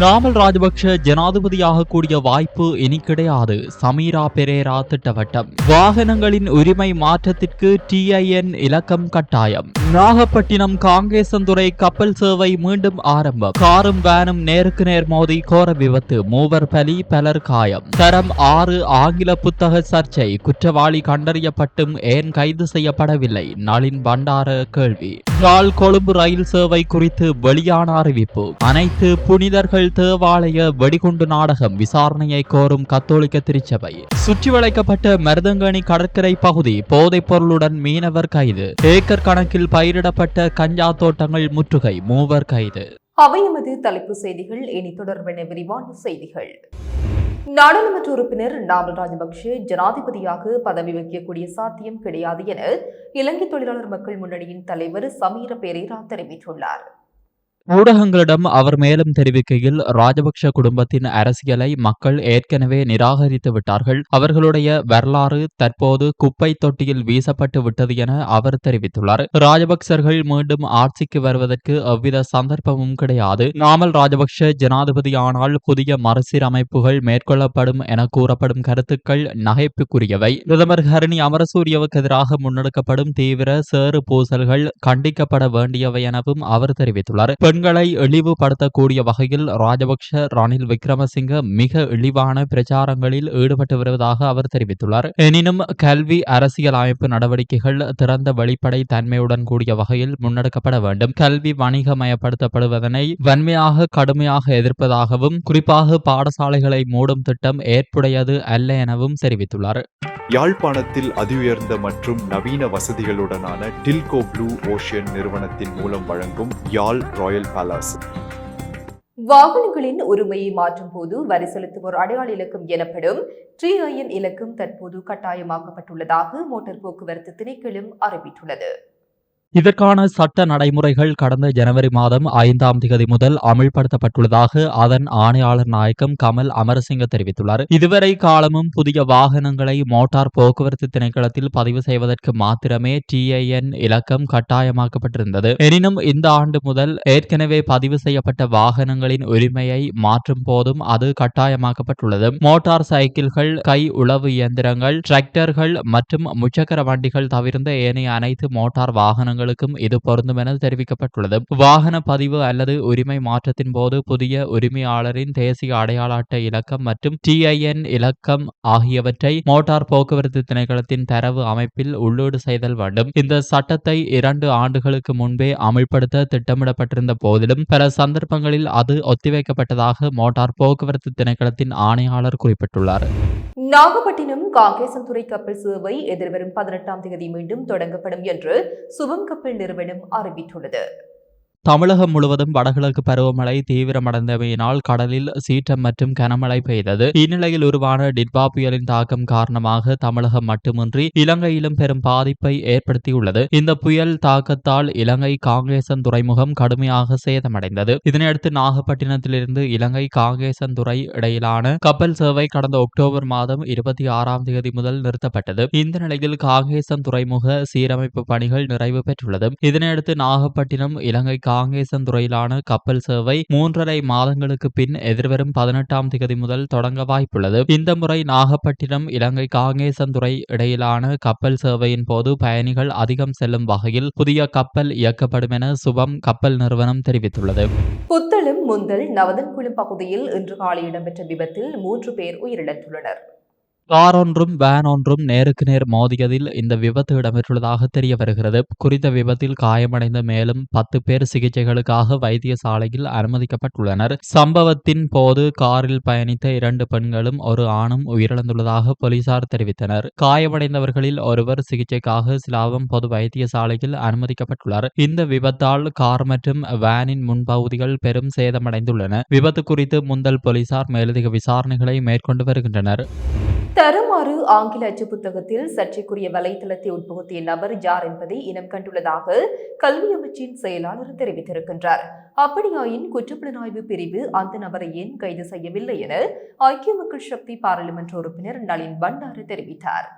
நாமல் ராஜபக்ஷ ஜனாதிபதியாக கூடிய வாய்ப்பு இனி கிடையாது சமீரா பெரேரா திட்டவட்டம். வாகனங்களின் உரிமை மாற்றத்திற்கு டிஐஎன் இலக்கம் கட்டாயம். நாகப்பட்டினம் காங்கேசந்துறை கப்பல் சேவை மீண்டும் ஆரம்பம். காரும் வேனும் நேருக்கு நேர் மோதி கோர விபத்து மூவர் பலி பலர் காயம். தரம் ஆறு ஆங்கில புத்தக சர்ச்சை குற்றவாளி கண்டறியப்பட்டும் ஏன் கைது செய்யப்படவில்லை? நளின் பண்டார கேள்வி. யாழ் கொழும்பு ரயில் சேவை குறித்து வெளியான அறிவிப்பு. அனைத்து புனிதர்கள் தேவாலய வெடிகுண்டு நாடகம் விசாரணையை கோரும் கத்தோலிக்க திருச்சபை. சுற்றி வளைக்கப்பட்ட மருதங்கணி கடற்கரை பகுதி போதைப் பொருளுடன் மீனவர் கைது. ஏக்கர் கணக்கில் பயிரிடப்பட்ட கஞ்சா தோட்டங்கள் முற்றுகை மூவர் கைது. அவை எமது தலைப்புச் செய்திகள். இனி தொடர்பான விரிவான செய்திகள். நாடாளுமன்ற உறுப்பினர் நாமல் ராஜபக்ஷ ஜனாதிபதியாக பதவி வகிக்கக்கூடிய சாத்தியம் கிடையாது என இலங்கை தொழிலாளர் மக்கள் முன்னணியின் தலைவர் சமீர பெரேரா தெரிவித்துள்ளார். ஊடகங்களிடம் அவர் மேலும் தெரிவிக்கையில் ராஜபக்ஷ குடும்பத்தின் அரசியலை மக்கள் ஏற்கனவே நிராகரித்து விட்டார்கள். அவர்களுடைய வரலாறு தற்போது குப்பை தொட்டியில் வீசப்பட்டு விட்டது என அவர் தெரிவித்துள்ளார். ராஜபக்சர்கள் மீண்டும் ஆட்சிக்கு வருவதற்கு எவ்வித சந்தர்ப்பமும் கிடையாது. நாமல் ராஜபக்ஷ ஜனாதிபதியானால் புதிய மறுசீரமைப்புகள் மேற்கொள்ளப்படும் என கூறப்படும் கருத்துக்கள் நகைப்புக்குரியவை. பிரதமர் ஹரணி அமரசூரியவுக்கு எதிராக முன்னெடுக்கப்படும் தீவிர சேறு பூசல்கள் கண்டிக்கப்பட வேண்டியவை எனவும் அவர் தெரிவித்துள்ளார். பெண்களை இழிவுபடுத்தக்கூடிய வகையில் ராஜபக்ஷ ரணில் விக்ரமசிங்க மிக இழிவான பிரச்சாரங்களில் ஈடுபட்டு வருவதாக அவர் தெரிவித்துள்ளார். எனினும் கல்வி அரசியல் அமைப்பு நடவடிக்கைகள் திறந்த வெளிப்படை தன்மையுடன் கூடிய வகையில் முன்னெடுக்கப்பட வேண்டும். கல்வி வணிகமயப்படுத்தப்படுவதனை வன்மையாக கடுமையாக எதிர்ப்பதாகவும் குறிப்பாக பாடசாலைகளை மூடும் திட்டம் ஏற்புடையது அல்ல எனவும் தெரிவித்துள்ளார். யாழ்ப்பாணத்தில் அதிஉயர்ந்த மற்றும் நவீன வசதிகளுடனான டில்கோ ப்ளூ ஓஷியன் நிறுவனத்தின் மூலம் வழங்கும் யாழ் ராயல் பேலஸ். வாகனங்களின் உரிமையை மாற்றும் போது வரி செலுத்துவோர் அடையாள இலக்கம் எனப்படும் ட்ரீஐஎன் இலக்கம் தற்போது கட்டாயமாக்கப்பட்டுள்ளதாக மோட்டார் போக்குவரத்து திணைக்களம் அறிவித்துள்ளது. இதற்கான சட்ட நடைமுறைகள் கடந்த ஜனவரி மாதம் ஐந்தாம் திகதி முதல் அமல்படுத்தப்பட்டுள்ளதாக அதன் ஆணையாளர் நாயக்கம் கமல் அமரசிங்க தெரிவித்துள்ளார். இதுவரை காலமும் புதிய வாகனங்களை மோட்டார் போக்குவரத்து திணைக்களத்தில் பதிவு செய்வதற்கு மாத்திரமே டிஐஎன் இலக்கம் கட்டாயமாக்கப்பட்டிருந்தது. எனினும் இந்த ஆண்டு முதல் ஏற்கனவே பதிவு செய்யப்பட்ட வாகனங்களின் உரிமையை மாற்றும் போதும் அது கட்டாயமாக்கப்பட்டுள்ளது. மோட்டார் சைக்கிள்கள் கை உளவு இயந்திரங்கள் டிராக்டர்கள் மற்றும் முச்சக்கர வண்டிகள் தவிர்ந்த ஏனைய அனைத்து மோட்டார் வாகனங்கள் வாகனங்களுக்கும் இது பொருந்தும் என தெரிவிக்கப்பட்டுள்ளது. வாகன பதிவு அல்லது உரிமை மாற்றத்தின் போது புதிய உரிமையாளரின் தேசிய அடையாள அட்டை இலக்கம் மற்றும் டிஐஎன் இலக்கம் ஆகியவற்றை மோட்டார் போக்குவரத்து திணைக்களத்தின் தரவு அமைப்பில் உள்ளீடு செய்தல் வேண்டும். இந்த சட்டத்தை இரண்டு ஆண்டுகளுக்கு முன்பே அமல்படுத்த திட்டமிடப்பட்டிருந்த போதிலும் பல சந்தர்ப்பங்களில் அது ஒத்திவைக்கப்பட்டதாக மோட்டார் போக்குவரத்து திணைக்களத்தின் ஆணையாளர் குறிப்பிட்டுள்ளார். நாகப்பட்டினம் காங்கேசன்துறை கப்பல் சேவை எதிர்வரும் பதினெட்டாம் தேதி மீண்டும் தொடங்கப்படும் என்று சுபம் கப்பல் நிறுவனம் அறிவித்துள்ளது. தமிழகம் முழுவதும் வடகிழக்கு பருவமழை தீவிரமடைந்தமையினால் கடலில் சீற்றம் மற்றும் கனமழை பெய்தது. இந்நிலையில் உருவான டிட்பா புயலின் தாக்கம் காரணமாக தமிழகம் மட்டுமின்றி இலங்கையிலும் பெரும் பாதிப்பை ஏற்படுத்தியுள்ளது. இந்த புயல் தாக்கத்தால் இலங்கை காங்கேசன் துறைமுகம் கடுமையாக சேதமடைந்தது. இதனையடுத்து நாகப்பட்டினத்திலிருந்து இலங்கை காங்கேசன் துறை இடையிலான கப்பல் சேவை கடந்த அக்டோபர் மாதம் இருபத்தி ஆறாம் தேதி முதல் நிறுத்தப்பட்டது. இந்த நிலையில் காங்கேசன் துறைமுக சீரமைப்பு பணிகள் நிறைவு பெற்றுள்ளது. இதனையடுத்து நாகப்பட்டினம் இலங்கை காங்கேசன் துறையிலான கப்பல் சேவை மூன்றரை மாதங்களுக்கு பின் எதிர்வரும் பதினெட்டாம் தேதி முதல் தொடங்க வாய்ப்புள்ளது. இந்த முறை நாகப்பட்டினம் இலங்கை காங்கேசன் துறை இடையிலான கப்பல் சேவையின் போது பயணிகள் அதிகம் செல்லும் வகையில் புதிய கப்பல் இயக்கப்படும் என சுபம் கப்பல் நிறுவனம் தெரிவித்துள்ளது. புத்தளம் முந்தல் நவதன்குளம் பகுதியில் இன்று காலை இடம்பெற்ற விபத்தில் மூன்று பேர் உயிரிழந்துள்ளனர். கார் ஒன்றும் வேன் ஒன்றும் நேருக்கு நேர் மோதியதில் இந்த விபத்து இடம்பெற்றுள்ளதாக தெரிய வருகிறது. குறித்த விபத்தில் காயமடைந்த மேலும் பத்து பேர் சிகிச்சைகளுக்காக வைத்தியசாலையில் அனுமதிக்கப்பட்டுள்ளனர். சம்பவத்தின் போது காரில் பயணித்த இரண்டு பெண்களும் ஒரு ஆணும் உயிரிழந்துள்ளதாக போலீசார் தெரிவித்தனர். காயமடைந்தவர்களில் ஒருவர் சிகிச்சைக்காக சிலாபம் பொது வைத்தியசாலையில் அனுமதிக்கப்பட்டுள்ளார். இந்த விபத்தால் கார் மற்றும் வேனின் முன்பகுதிகள் பெரும் சேதமடைந்துள்ளன. விபத்து குறித்து முந்தல் போலீசார் மேலதிக விசாரணைகளை மேற்கொண்டு வருகின்றனர். தருமாறு ஆங்கில அச்சு புத்தகத்தில் சர்ச்சைக்குரிய வலைத்தளத்தை உட்புகுத்திய நபர் யார் என்பதை இனம் கண்டுள்ளதாக கல்வி அமைச்சின் செயலாளர் தெரிவித்திருக்கின்றார். அப்படியாயின் குற்றப்புலனாய்வு பிரிவு அந்த நபரை ஏன் கைது செய்யவில்லை என ஐக்கிய மக்கள் சக்தி பாராளுமன்ற உறுப்பினர் நளின் பண்டாரு தெரிவித்தார்.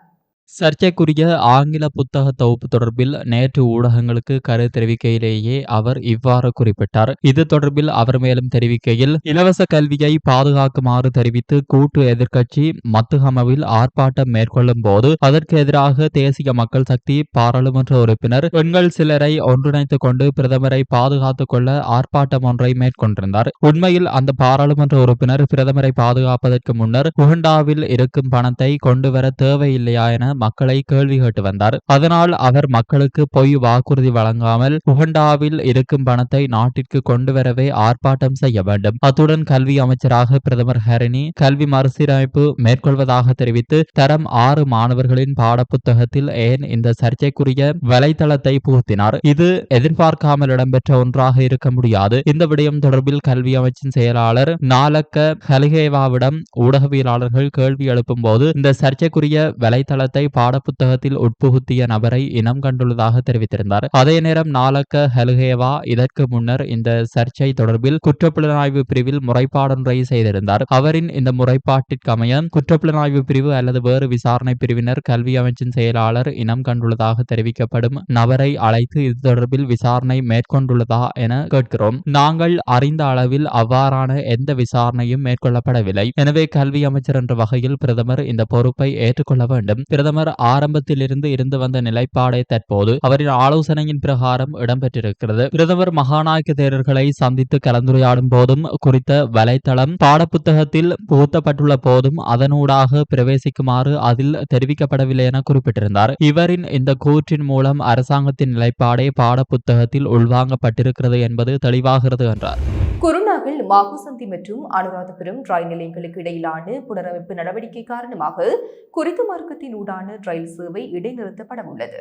சர்ச்சைக்குரிய ஆங்கில புத்தக தொகுப்பு தொடர்பில் நேற்று ஊடகங்களுக்கு கரு தெரிவிக்கையிலேயே அவர் இவ்வாறு குறிப்பிட்டார். இது தொடர்பில் அவர் மேலும் தெரிவிக்கையில் இலவச கல்வியை பாதுகாக்குமாறு தெரிவித்து கூட்டு எதிர்க்கட்சி மத்துகமவில் ஆர்ப்பாட்டம் மேற்கொள்ளும் போது அதற்கு எதிராக தேசிய மக்கள் சக்தி பாராளுமன்ற உறுப்பினர் பெண்கள் சிலரை ஒன்றிணைத்துக் கொண்டு பிரதமரை பாதுகாத்துக் கொள்ள ஆர்ப்பாட்டம் ஒன்றை மேற்கொண்டிருந்தார். உண்மையில் அந்த பாராளுமன்ற உறுப்பினர் பிரதமரை பாதுகாப்பதற்கு முன்னர் உகண்டாவில் இருக்கும் பணத்தை கொண்டுவர தேவையில்லையா என மக்களை கேள்வி கேட்டு வந்தார். அதனால் அவர் மக்களுக்கு பொய் வாக்குறுதி வழங்காமல் உகண்டாவில் இருக்கும் பணத்தை நாட்டிற்கு கொண்டு வரவே ஆர்ப்பாட்டம் செய்ய வேண்டும். அத்துடன் கல்வி அமைச்சராக பிரதமர் ஹரணி கல்வி மறுசீரமைப்பு மேற்கொள்வதாக தெரிவித்து தரம் ஆறு மாணவர்களின் பாடப்புத்தகத்தில் ஏன் இந்த சர்ச்சைக்குரிய வலைதளத்தை புகுத்தினார்? இது எதிர்பார்க்காமல் இடம்பெற்ற ஒன்றாக இருக்க முடியாது. இந்த விடயம் தொடர்பில் கல்வி அமைச்சின் செயலாளர் நாலக்க ஹலிகேவாவிடம் ஊடகவியலாளர்கள் கேள்வி எழுப்பும் போது இந்த சர்ச்சைக்குரிய வலைதளத்தை வலைத்தளத்தை பாடப்புத்தகத்தில் உட்புகுத்திய நபரை இனம் கண்டுள்ளதாக தெரிவித்திருந்தார். அதே நேரம் நாலக்க ஹலுகேவா இதற்கு முன்னர் இந்த சர்ச்சை தொடர்பில் குற்றப்புலனாய்வு பிரிவில் முறைப்பாடொன்றை செய்திருந்தார். அவரின் இந்த முறைப்பாட்டிற்கமைய குற்றப்புலனாய்வு பிரிவு அல்லது வேறு விசாரணை பிரிவினர் கல்வி அமைச்சின் செயலாளர் இனம் கண்டுள்ளதாக தெரிவிக்கப்படும் நபரை அழைத்து இது தொடர்பில் விசாரணை மேற்கொண்டுள்ளதா என கேட்கிறோம். நாங்கள் அறிந்த அளவில் அவ்வாறான எந்த விசாரணையும் மேற்கொள்ளப்படவில்லை. எனவே கல்வி அமைச்சர் என்ற வகையில் பிரதமர் இந்த பொறுப்பை ஏற்றுக்கொள்ள வேண்டும். பிரதமர் ஆரம்பத்திலிருந்து இருந்து வந்த நிலைப்பாடே தற்போது அவரின் ஆலோசனையின் பிரகாரம் இடம்பெற்றிருக்கிறது. பிரதமர் மகாநாயக்க தேரர்களை சந்தித்து கலந்துரையாடும் போதும் குறித்த வலைத்தளம் பாடப்புத்தகத்தில் புகுத்தப்பட்டுள்ள போதும் அதனூடாக பிரவேசிக்குமாறு அதில் தெரிவிக்கப்படவில்லை என குறிப்பிட்டிருந்தார். இவரின் இந்த கூற்றின் மூலம் அரசாங்கத்தின் நிலைப்பாடே பாடப்புத்தகத்தில் உள்வாங்கப்பட்டிருக்கிறது என்பது தெளிவாகிறது என்றார். குருநாகல் மாகுசந்தி மற்றும் அனுராதபுரம் ரயில் நிலையங்களுக்கு இடையிலான புனரமைப்பு நடவடிக்கை காரணமாக குறித்த மார்க்கத்தின் ஊடான ரயில் சேவை இடைநிறுத்தப்பட உள்ளது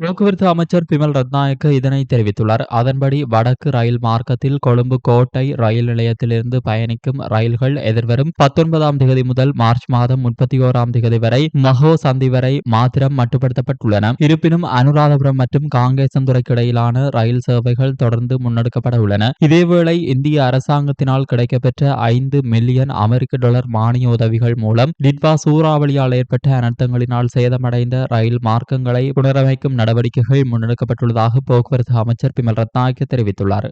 போக்குவரத்து அமைச்சர் பிமல் ரத்நாயக்க இதனை தெரிவித்துள்ளார். அதன்படி வடக்கு ரயில் மார்க்கத்தில் கொழும்பு கோட்டை ரயில் நிலையத்திலிருந்து பயணிக்கும் ரயில்கள் எதிர்வரும் பத்தொன்பதாம் தேதி முதல் மார்ச் மாதம் முப்பத்தி ஓராம் தேதி வரை மகோ சந்தி வரை மாத்திரம் மட்டுப்படுத்தப்பட்டுள்ளன. இருப்பினும் அனுராதபுரம் மற்றும் காங்கேசந்துறைக்கு இடையிலான ரயில் சேவைகள் தொடர்ந்து முன்னெடுக்கப்பட உள்ளன. இதேவேளை இந்திய அரசாங்கத்தினால் கிடைக்கப்பெற்ற ஐந்து மில்லியன் அமெரிக்க டாலர் மானிய உதவிகள் மூலம் டிட்வா சூறாவளியால் ஏற்பட்ட அனர்த்தங்களினால் சேதமடைந்த ரயில் மார்க்கங்களை புனரமைக்கும் நடவடிக்கைகள் முன்னெடுக்கப்பட்டுள்ளதாக போக்குவரத்து அமைச்சர் பிமல் ரத்நாயக்க தெரிவித்துள்ளார்.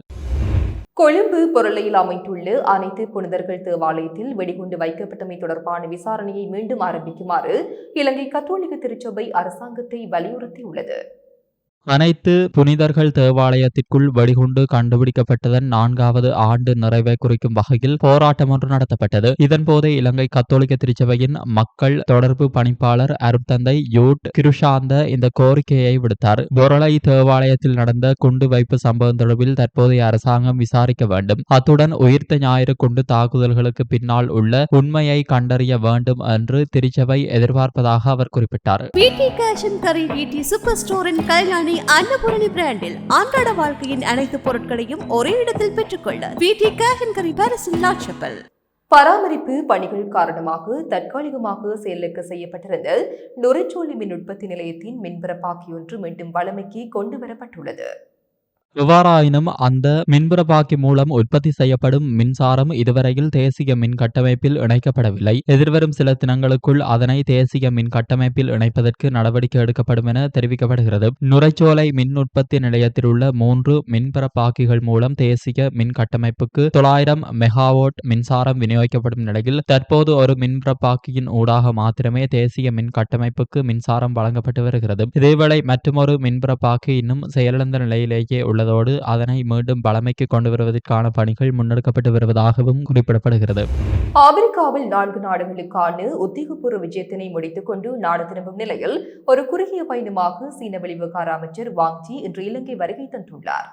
கொழும்பு பொருளையில் அமைந்துள்ள அனைத்து புனிதர்கள் தேவாலயத்தில் வெடிகுண்டு வைக்கப்பட்டமை தொடர்பான விசாரணையை மீண்டும் ஆரம்பிக்குமாறு இலங்கை கத்தோலிக்க திருச்சபை அரசாங்கத்தை வலியுறுத்தியுள்ளது. அனைத்து புனிதர்கள் தேவாலயத்திற்குள் வெடிகுண்டு கண்டுபிடிக்கப்பட்டதன் நான்காவது ஆண்டு நிறைவை குறிக்கும் வகையில் போராட்டம் ஒன்று நடத்தப்பட்டது. இதன்போது இலங்கை கத்தோலிக்க திருச்சபையின் மக்கள் தொடர்பு பணிப்பாளர் அருட்தந்தை யூட் கிருஷாந்த இந்த கோரிக்கையை விடுத்தார். பொருளை தேவாலயத்தில் நடந்த குண்டு வைப்பு சம்பவம் தொடர்பில் தற்போதைய அரசாங்கம் விசாரிக்க வேண்டும். அத்துடன் உயிர்த்த ஞாயிறு குண்டு தாக்குதல்களுக்கு பின்னால் உள்ள உண்மையை கண்டறிய வேண்டும் என்று திருச்சபை எதிர்பார்ப்பதாக அவர் குறிப்பிட்டார். சூப்பர் ஸ்டோரின் அன்னபூரணி பிராண்டில் அன்றாட வாழ்க்கையின் அனைத்து பொருட்களையும் ஒரே இடத்தில் பெற்றுக்கொள்ள பிடி கேஷ் பராமரிப்பு பணிகள் காரணமாக தற்காலிகமாக செயலுக்கு செய்யப்பட்டிருந்த நுரைச்சோலை மின் உற்பத்தி நிலையத்தின் மின்பரப்பாக்கியொன்று மீண்டும் வளமைக்கு கொண்டு வரப்பட்டுள்ளது எவ்வாறாயினும் அந்த மின்புறப்பாக்கி மூலம் உற்பத்தி செய்யப்படும் மின்சாரம் இதுவரையில் தேசிய மின் கட்டமைப்பில் இணைக்கப்படவில்லை. எதிர்வரும் சில தினங்களுக்குள் அதனை தேசிய மின் கட்டமைப்பில் இணைப்பதற்கு நடவடிக்கை எடுக்கப்படும் என தெரிவிக்கப்படுகிறது. நுரைச்சோலை மின் உற்பத்தி நிலையத்தில் உள்ள மூன்று மின்புறப்பாக்கிகள் மூலம் தேசிய மின் கட்டமைப்புக்கு தொள்ளாயிரம் மெகாவாட் மின்சாரம் விநியோகிக்கப்படும் நிலையில் தற்போது ஒரு மின்புறப்பாக்கியின் ஊடாக மாத்திரமே தேசிய மின் கட்டமைப்புக்கு மின்சாரம் வழங்கப்பட்டு வருகிறது. இதேவேளை மற்றொரு மின்புறப்பாக்கி இன்னும் செயலிழந்த நிலையிலேயே உள்ளதோடு அதனை மீண்டும் பழமைக்கு கொண்டு வருவதற்கான பணிகள் முன்னெடுக்கப்பட்டு வருவதாகவும் குறிப்பிடப்படுகிறது. அமெரிக்காவில் நான்கு நாடுகளுக்கான உத்தியோகபூர்வ விஜயத்தினை முடித்துக் கொண்டு நாடு திரும்பும் நிலையில் ஒரு குறுகிய பயணமாக சீன வெளிவிவகார அமைச்சர் வாங்ஜி இன்று இலங்கை வருகை தந்துள்ளார்.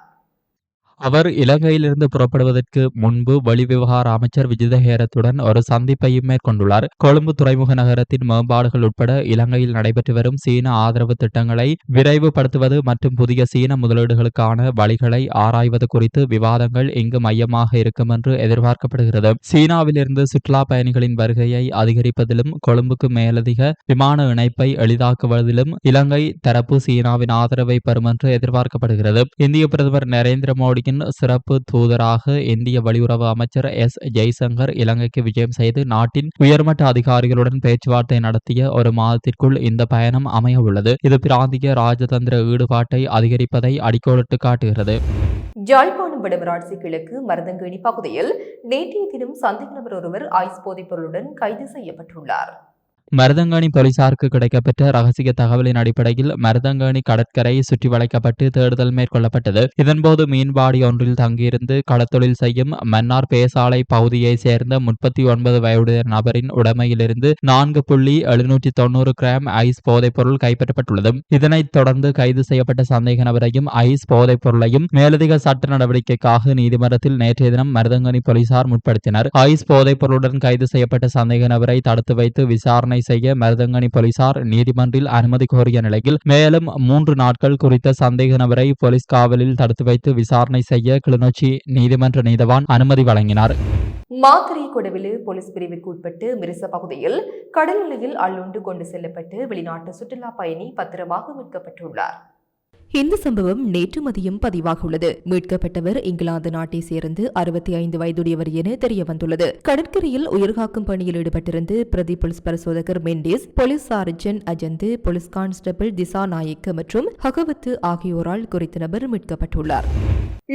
அவர் இலங்கையிலிருந்து புறப்படுவதற்கு முன்பு வெளிவிவகார அமைச்சர் விஜிதஹேரத்துடன் ஒரு சந்திப்பையும் மேற்கொண்டுள்ளார். கொழும்பு துறைமுக நகரத்தின் மேம்பாடுகள் உட்பட இலங்கையில் நடைபெற்று வரும் சீன ஆதரவு திட்டங்களை விரைவுபடுத்துவது மற்றும் புதிய சீன முதலீடுகளுக்கான வழிகளை ஆராய்வது குறித்து விவாதங்கள் இங்கு மையமாக இருக்கும் என்று எதிர்பார்க்கப்படுகிறது. சீனாவிலிருந்து சுற்றுலா பயணிகளின் வருகையை அதிகரிப்பதிலும் கொழும்புக்கு மேலதிக விமான இணைப்பை எளிதாக்குவதிலும் இலங்கை தரப்பு சீனாவின் ஆதரவை பெறும் என்று எதிர்பார்க்கப்படுகிறது. இந்திய பிரதமர் நரேந்திர மோடி மோடியின் சிறப்பு தூதராக இந்திய வெளியுறவு அமைச்சர் எஸ். ஜெய்சங்கர் இலங்கைக்கு விஜயம் செய்து நாட்டின் உயர்மட்ட அதிகாரிகளுடன் பேச்சுவார்த்தை நடத்திய ஒரு மாதத்திற்குள் இந்த பயணம் அமைய உள்ளது. இது பிராந்திய ராஜதந்திர ஈடுபாட்டை அதிகரிப்பதை அடிக்கோடிட்டு காட்டுகிறது. ஜாழ்ப்பாணம் வடமராட்சி கிழக்கு மருதங்கேணி பகுதியில் நேற்றைய தினம் சந்தேக நபர் ஒருவர் ஐஸ் போதைப் பொருளுடன் கைது செய்யப்பட்டுள்ளார். மருதங்காணி போலீசாருக்கு கிடைக்கப்பெற்ற ரகசிய தகவலின் அடிப்படையில் மருதங்காணி கடற்கரை சுற்றி வளைக்கப்பட்டு தேடுதல் மேற்கொள்ளப்பட்டது. இதன்போது மீன்பாடி ஒன்றில் தங்கியிருந்து கடத்தொழில் செய்யும் மன்னார் பேசாலை பகுதியைச் சேர்ந்த முப்பத்தி ஒன்பது வயதுடைய நபரின் உடைமையிலிருந்து நான்கு புள்ளி எழுநூற்றி தொண்ணூறு கிராம் ஐஸ் போதைப் பொருள் கைப்பற்றப்பட்டுள்ளது. இதனைத் தொடர்ந்து கைது செய்யப்பட்ட சந்தேக நபரையும் ஐஸ் போதைப் பொருளையும் மேலதிக சட்ட நடவடிக்கைக்காக நீதிமன்றத்தில் நேற்றைய தினம் மருதங்கனி போலீசார் முற்படுத்தினர். ஐஸ் போதைப் பொருளுடன் கைது செய்யப்பட்ட சந்தேக நபரை தடுத்து வைத்து விசாரணை செய்ய மருதங்கனி போலீசார் நீதிமன்றில் அனுமதி கோரிய நிலையில் மேலும் மூன்று நாட்கள் குறித்த சந்தேக நபரை போலீஸ் காவலில் தடுத்து வைத்து விசாரணை செய்ய கிளிநொச்சி நீதிமன்ற நீதவான் அனுமதி வழங்கினார். மாத்திரை கொடவிலு போலீஸ் பிரிவுக்கு உட்பட்டு மிரிச பகுதியில் கடல் நிலையில் அள்ளுண்டு கொண்டு செல்லப்பட்டு வெளிநாட்டு சுற்றுலா பயணி பத்திரமாக மீட்கப்பட்டுள்ளார். இந்த சம்பவம் நேற்று மதியம் பதிவாகியுள்ளது மீட்கப்பட்டவர் இங்கிலாந்து நாட்டை சேர்ந்து அறுபத்தி ஐந்து வயதுடையவர் என தெரிய வந்துள்ளது கடற்கரையில் உயிர்காக்கும் பணியில் ஈடுபட்டிருந்து பிரதி போலீஸ் பரிசோதகர் Mendis police sergeant Ajanthu police constable Dissa Nayaka மற்றும் ஹகவத்து ஆகியோரால் குறித்த நபர் மீட்கப்பட்டுள்ளார்.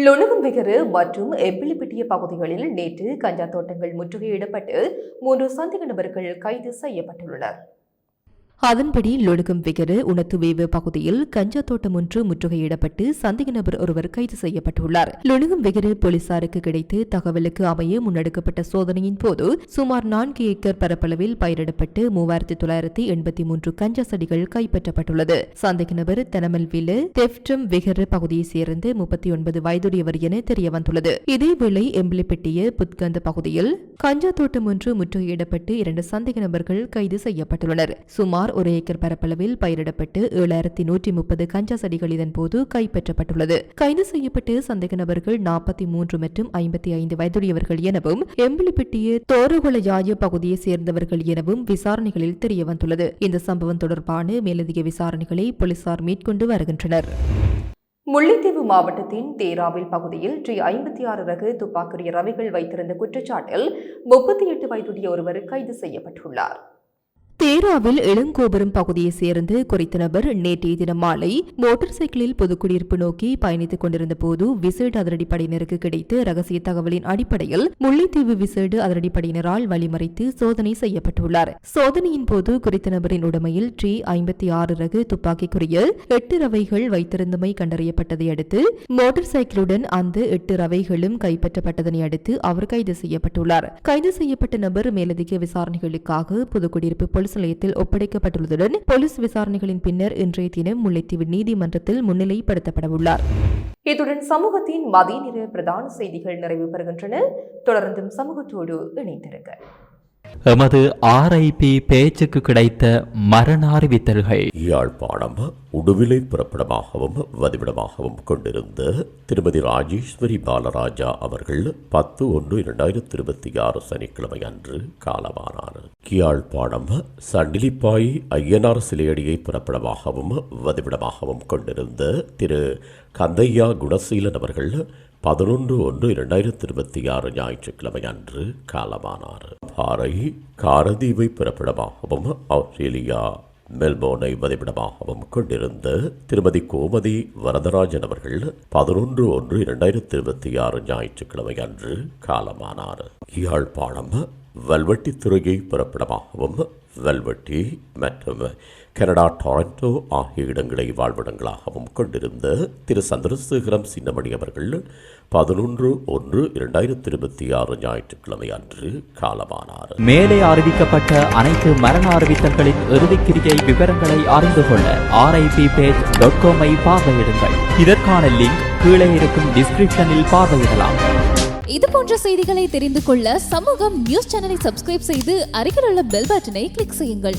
லுணுகும்பிகரு மற்றும் எப்பிலிப்பிட்டிய பகுதிகளில் நேற்று கஞ்சா தோட்டங்கள் முற்றுகையிடப்பட்டு மூன்று சந்தேக நபர்கள் கைது செய்யப்பட்டுள்ளனர். அதன்படி லொழுகும் விகரு உணத்துவேவு பகுதியில் கஞ்சா தோட்டம் ஒன்று முற்றுகையிடப்பட்டு சந்தேக நபர் ஒருவர் கைது செய்யப்பட்டுள்ளார். லொழுகும் விகரு போலீசாருக்கு கிடைத்து தகவலுக்கு அமைய முன்னெடுக்கப்பட்ட சோதனையின் போது சுமார் நான்கு ஏக்கர் பரப்பளவில் பயிரிடப்பட்டு மூவாயிரத்தி தொள்ளாயிரத்தி எண்பத்தி மூன்று கஞ்சா செடிகள் கைப்பற்றப்பட்டுள்ளது. சந்தேக நபர் தனமல்வில தெப்டம் விகரு பகுதியைச் சேர்ந்து முப்பத்தி ஒன்பது வயதுடையவர் என தெரிய வந்துள்ளது இதேவேளை எம்பிலிப்பட்டிய புத்கந்த பகுதியில் கஞ்சா தோட்டம் ஒன்று முற்றுகையிடப்பட்டு இரண்டு சந்தேக நபர்கள் கைது செய்யப்பட்டுள்ளனர். சுமார் ஒரு ஏக்கர் பரப்பளவில் பயிரிடப்பட்டு ஏழாயிரத்தி நூற்றி முப்பது கஞ்சா செடிகள் இதன்போது கைப்பற்றப்பட்டுள்ளது. கைது செய்யப்பட்டு சந்தேக நபர்கள் நாற்பத்தி மூன்று மற்றும் ஐம்பத்தி ஐந்து வயதுடையவர்கள் எனவும் எம்பிலிப்பட்டிய தோரகுளயாய பகுதியை சேர்ந்தவர்கள் எனவும் விசாரணைகளில் தெரியவந்துள்ளது. இந்த சம்பவம் தொடர்பான மேலதிக விசாரணைகளை போலீசார் மேற்கொண்டு வருகின்றனர். முல்லைத்தீவு மாவட்டத்தின் தேராவில் பகுதியில் டி ஐம்பத்தி ஆறு ரகு துப்பாக்கிய ரவைகள் வைத்திருந்த குற்றச்சாட்டில் முப்பத்தி எட்டு வயதுடைய ஒருவர் கைது செய்யப்பட்டுள்ளார். தேராவில் இளங்கோபுரம் பகுதியை சேர்ந்து குறித்த நபர் நேற்றைய தினம் மாலை மோட்டார் சைக்கிளில் பொதுக்குடியிருப்பு நோக்கி பயணித்துக் கொண்டிருந்த போது விசேட அதிரடிப்படையினருக்கு கிடைத்த ரகசிய தகவலின் அடிப்படையில் முல்லைத்தீவு விசேடு அதிரடிப்படையினரால் வழிமறைத்து சோதனை செய்யப்பட்டுள்ளார். சோதனையின் போது குறித்த நபரின் உடமையில் டி ஐம்பத்தி ஆறு ரகு துப்பாக்கிக்குரிய எட்டு ரவைகள் வைத்திருந்தமை கண்டறியப்பட்டதை அடுத்து மோட்டார் சைக்கிளுடன் அந்த எட்டு ரவைகளும் கைப்பற்றப்பட்டதனை அடுத்து அவர் கைது செய்யப்பட்டுள்ளார். கைது செய்யப்பட்ட நபர் மேலதிக விசாரணைகளுக்காக புதுக்குடியிருப்பு போலீஸ் நிலையத்தில் ஒப்படைக்கப்பட்டுள்ளதுடன் போலீஸ் விசாரணைகளின் பின்னர் இன்றைய தினம் முல்லைத்தீவு நீதிமன்றத்தில் முன்னிலைப்படுத்தப்படவுள்ளார். இத்துடன் சமூகத்தின் மதிய நிற பிரதான செய்திகள் நிறைவு பெறுகின்றன. தொடர்ந்தும் சமூகத்தோடு இணைந்திருக்க எமது ஆர்ஐபி பேச்சுக்கு கிடைத்த மரண அறிவித்தல்கள் யாழ்ப்பாணம் உடுவிலை புறப்படமாகவும் வதிவிடமாகவும் கொண்டிருந்த திருமதி ராஜேஸ்வரி பாலராஜா அவர்கள் பத்து ஒன்று இரண்டாயிரத்தி இருபத்தி ஆறு சனிக்கிழமை அன்று காலமானார். யாழ்ப்பாணம் சண்டிலிப்பாய் ஐயனார் சிலையடியை புறப்படமாகவும் வதிவிடமாகவும் கொண்டிருந்த திரு கந்தையா குணசீலன் அவர்கள் பதினொன்று ஒன்று இரண்டாயிரத்தி இருபத்தி ஆறு ஞாயிற்றுக்கிழமை அன்று காலமானார். பாறை காரதீவை பிறப்பிடமாகவும் ஆஸ்திரேலியா மெல்போர்னை மதிப்பிடமாகவும் கொண்டிருந்த திருமதி கோமதி வரதராஜன் அவர்கள் பதினொன்று ஒன்று இரண்டாயிரத்தி இருபத்தி ஆறு ஞாயிற்றுக்கிழமை அன்று காலமானார். யாழ்ப்பாணம் வல்வெட்டித்துறையை பிறப்பிடமாகவும் வல்வெட்டி மற்றும் கனடா டொரண்டோ ஆகிய இடங்களை வாழ்விடங்களாகவும் கொண்டிருந்த திரு. சந்திரசேகரம் சின்னமணி அவர்கள் பதினொன்று ஒன்று இரண்டாயிரத்தி இருபத்தி ஆறு ஞாயிற்றுக்கிழமை அன்று காலமானார். மேலே அறிவிக்கப்பட்ட அனைத்து மரண அறிவித்தல்களின் இறுதிக்கிரியை விவரங்களை அறிந்து கொள்ள ஆர்ஐபி பேஜ் டாட் காமை பார்வையிடுங்கள். இதற்கான லிங்க் கீழே இருக்கும் டிஸ்கிரிப்ஷனில் பார்வையிடலாம். இது போன்ற செய்திகளை தெரிந்து கொள்ள சமூகம் நியூஸ் சேனலை சப்ஸ்கிரைப் செய்து அருகில் உள்ள பெல் பட்டனை கிளிக் செய்யுங்கள்.